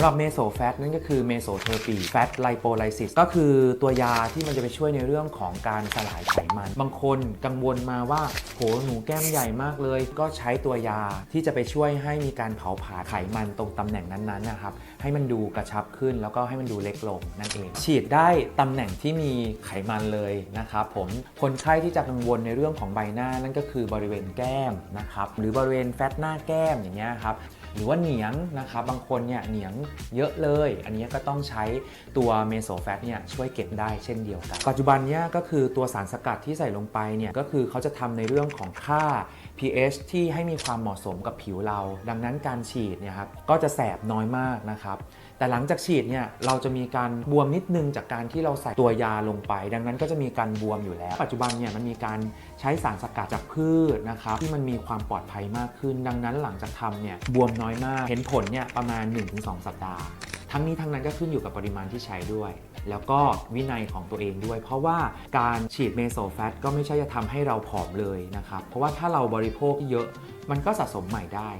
ำหรับเมโซแฟตนั่นก็คือเมโซเทอร์ปีแฟตไลโปไลซิสก็คือตัวยาที่มันจะไปช่วยในเรื่องของการสลายไขมัน บางคนกังวลมาว่าโหหนูแก้มใหญ่มากเลย ก็ใช้ตัวยาที่จะไปช่วยให้มีการเผาผลาญไขมันตรงตำแหน่งนั้นๆนะครับให้มันดูกระชับขึ้นแล้วก็ให้มันดูเล็กลงนั่นเอง ฉีดได้ตำแหน่งที่มีไขมันเลยนะครับผมคนไข้ที่จะกังวลในเรื่องของใบหน้านั่นก็คือบริเวณแก้มนะครับหรือบริเวณแฟตหน้าแก้มอย่างเงี้ยครับหรือว่าเหนียงนะครับบางคนเนี่ยเหนียงเยอะเลย อันนี้ก็ต้องใช้ตัวเมโซแฟตเนี่ยช่วยเก็บได้เช่นเดียวกัน ปัจจุบันเนี่ยก็คือตัวสารสกัดที่ใส่ลงไปเนี่ยก็คือเขาจะทำในเรื่องของค่า pH ที่ให้มีความเหมาะสมกับผิวเรา ดังนั้นการฉีดเนี่ยครับก็จะแสบน้อยมากนะครับแต่หลังจากฉีดเนี่ยเราจะมีการบวมนิดนึงจากการที่เราใส่ตัวยาลงไป ดังนั้นก็จะมีการบวมอยู่แล้ว ปัจจุบันเนี่ยมันมีการใช้สารสกัดจากพืชนะครับที่มันมีความปลอดภัยมากขึ้น ดังนั้นหลังจากทำเนี่ยบวมน้อยมาก เห็นผลเนี่ยประมาณ 1-2 สัปดาห์ ทั้งนี้ทั้งนั้นก็ขึ้นอยู่กับปริมาณที่ใช้ด้วย แล้วก็วินัยของตัวเองด้วย เพราะว่าการฉีดเมโซแฟตก็ไม่ใช่จะทำให้เราผอมเลยนะครับ เพราะว่าถ้าเราบริโภคเยอะมันก็สะสมใหม่ได้